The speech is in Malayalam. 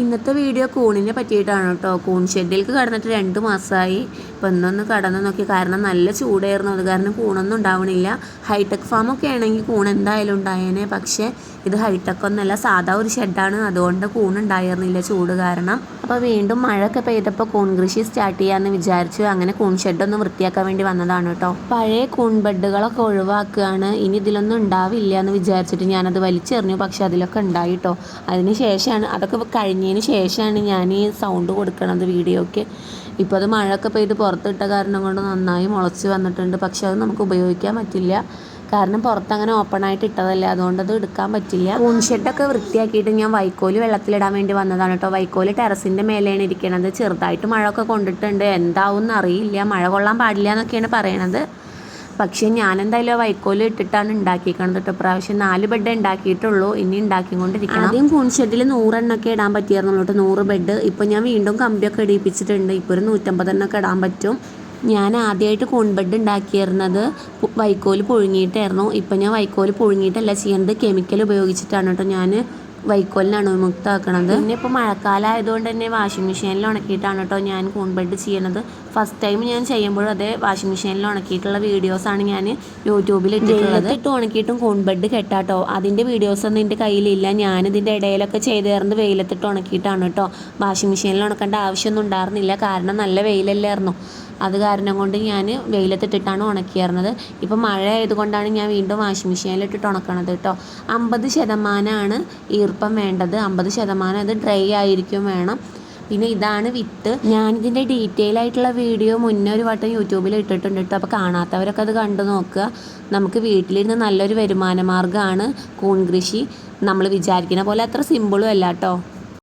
ഇന്നത്തെ വീഡിയോ കൂണിനെ പറ്റിയിട്ടാണ് കേട്ടോ. കൂൺ ഷെഡിലേക്ക് കടന്നിട്ട് രണ്ട് മാസമായി. ഇപ്പം ഇന്നൊന്ന് കടന്ന് നോക്കി കാരണം നല്ല ചൂടായിരുന്നു. അത് കാരണം കൂണൊന്നും ഉണ്ടാവണില്ല. ഹൈടെക് ഫാമൊക്കെ ആണെങ്കിൽ കൂൺ എന്തായാലും ഉണ്ടായേനെ. പക്ഷേ ഇത് ഹൈടെക് ഒന്നല്ല സാധാ ഒരു ഷെഡാണ്. അതുകൊണ്ട് കൂണുണ്ടായിരുന്നില്ല ചൂട് കാരണം. അപ്പോൾ വീണ്ടും മഴയൊക്കെ പെയ്തപ്പോൾ കൂൺ കൃഷി സ്റ്റാർട്ട് ചെയ്യാമെന്ന് വിചാരിച്ചു. അങ്ങനെ കൂൺ ഷെഡൊന്ന് വൃത്തിയാക്കാൻ വേണ്ടി വന്നതാണ് കേട്ടോ. പഴയ കൂൺ ബെഡുകളൊക്കെ ഒഴിവാക്കുകയാണ്. ഇനി ഇതിലൊന്നും ഉണ്ടാവില്ല എന്ന് വിചാരിച്ചിട്ട് ഞാനത് വലിച്ചെറിഞ്ഞു. പക്ഷെ അതിലൊക്കെ ഉണ്ടായി കേട്ടോ അതിന് ശേഷമാണ് അതൊക്കെ കഴിഞ്ഞതിന് ശേഷമാണ് ഞാൻ ഈ സൗണ്ട് കൊടുക്കണത് വീഡിയോയ്ക്ക് ഇപ്പോൾ അത് മഴയൊക്കെ പെയ്ത് പുറത്തിട്ട കാരണം കൊണ്ട് നന്നായി മുളച്ച് വന്നിട്ടുണ്ട്. പക്ഷെ അത് നമുക്ക് ഉപയോഗിക്കാൻ പറ്റില്ല. കാരണം പുറത്തങ്ങനെ ഓപ്പൺ ആയിട്ട് ഇട്ടതല്ലേ. അതുകൊണ്ട് അത് എടുക്കാൻ പറ്റില്ല. ഊൺഷെഡൊക്കെ ഷെഡൊക്കെ വൃത്തിയാക്കിയിട്ട് ഞാൻ വൈക്കോൽ വെള്ളത്തിലിടാൻ വേണ്ടി വന്നതാണ് കേട്ടോ. വൈക്കോൽ ടെറസിന്റെ മേലെയാണ് ഇരിക്കണത്. ചെറുതായിട്ട് മഴയൊക്കെ കൊണ്ടിട്ടുണ്ട്. എന്താവും അറിയില്ല മഴ കൊള്ളാൻ പാടില്ല എന്നൊക്കെയാണ് പറയണത്. പക്ഷേ ഞാൻ എന്തായാലും വൈക്കോൽ ഇട്ടിട്ടാണ് ഉണ്ടാക്കിയിരിക്കണത് കേട്ടോ. പ്രാവശ്യം നാല് ബെഡ് ഉണ്ടാക്കിയിട്ടുള്ളൂ. ഇനി ഉണ്ടാക്കിക്കൊണ്ടിരിക്കണം. ആദ്യം കൂൺഷെഡിൽ നൂറെണ്ണൊക്കെ ഇടാൻ പറ്റിയായിരുന്നു കേട്ടോ. നൂറ് ബെഡ് ഇപ്പോൾ ഞാൻ വീണ്ടും കമ്പിയൊക്കെ ഇടിയിപ്പിച്ചിട്ടുണ്ട്. ഇപ്പോൾ ഒരു നൂറ്റമ്പതെണ്ണൊക്കെ ഇടാൻ പറ്റും. ഞാൻ ആദ്യമായിട്ട് കൂൺ ബെഡ് ഉണ്ടാക്കിയിരുന്നത് വൈക്കോൽ പുഴുങ്ങിയിട്ടായിരുന്നു. ഇപ്പം ഞാൻ വൈക്കോൽ പുഴുങ്ങിയിട്ടല്ല ചെയ്യുന്നത് കെമിക്കൽ ഉപയോഗിച്ചിട്ടാണ് കേട്ടോ ഞാൻ വൈക്കോലിനാണ് വിമുക്താക്കണത് പിന്നെ ഇപ്പോൾ മഴക്കാലം ആയതുകൊണ്ട് തന്നെ വാഷിംഗ് മെഷീനിൽ ഉണക്കിയിട്ടാണ് കേട്ടോ ഞാൻ കൂൺ ബെഡ് ചെയ്യണത്. ഫസ്റ്റ് ടൈം ഞാൻ ചെയ്യുമ്പോഴും അതേ വാഷിംഗ് മെഷീനിൽ ഉണക്കിയിട്ടുള്ള വീഡിയോസാണ് ഞാൻ യൂട്യൂബിൽ ഇട്ടിട്ടുള്ളത്. ഇട്ട് ഉണക്കിയിട്ടും കൂൺ ബെഡ് കെട്ടാട്ടോ അതിന്റെ വീഡിയോസ് ഒന്നും എന്റെ കയ്യിലില്ല. ഞാൻ ഇതിന്റെ ഇടയിലൊക്കെ ചെയ്ത് തരുന്നത് വെയിലത്തിട്ട് ഉണക്കിയിട്ടാണ് കേട്ടോ വാഷിംഗ് മെഷീനിൽ ഉണക്കേണ്ട ആവശ്യമൊന്നും ഉണ്ടായിരുന്നില്ല. കാരണം നല്ല വെയിലല്ലായിരുന്നു. അത് കാരണം കൊണ്ട് ഞാൻ വെയിലത്തിട്ടിട്ടാണ് ഉണക്കിയിരുന്നത് ഇപ്പം മഴ ആയതുകൊണ്ടാണ് ഞാൻ വീണ്ടും വാഷിംഗ് മെഷീനിലിട്ടിട്ട് ഉണക്കണത് കേട്ടോ. അമ്പത് ശതമാനമാണ് ഈർപ്പം വേണ്ടത്. അമ്പത് ശതമാനം അത് ഡ്രൈ ആയിരിക്കും വേണം. പിന്നെ ഇതാണ് വിത്ത്. ഞാനിതിന്റെ ഡീറ്റെയിൽ ആയിട്ടുള്ള വീഡിയോ മുന്നേ ഒരു വട്ടം യൂട്യൂബിൽ ഇട്ടിട്ടുണ്ട് കേട്ടോ. അപ്പോൾ കാണാത്തവരൊക്കെ അത് കണ്ടു നോക്കുക. നമുക്ക് വീട്ടിലിരുന്ന് നല്ലൊരു വരുമാന മാർഗമാണ് കൂൺ കൃഷി. നമ്മൾ വിചാരിക്കുന്ന പോലെ അത്ര സിമ്പിളും അല്ല കേട്ടോ.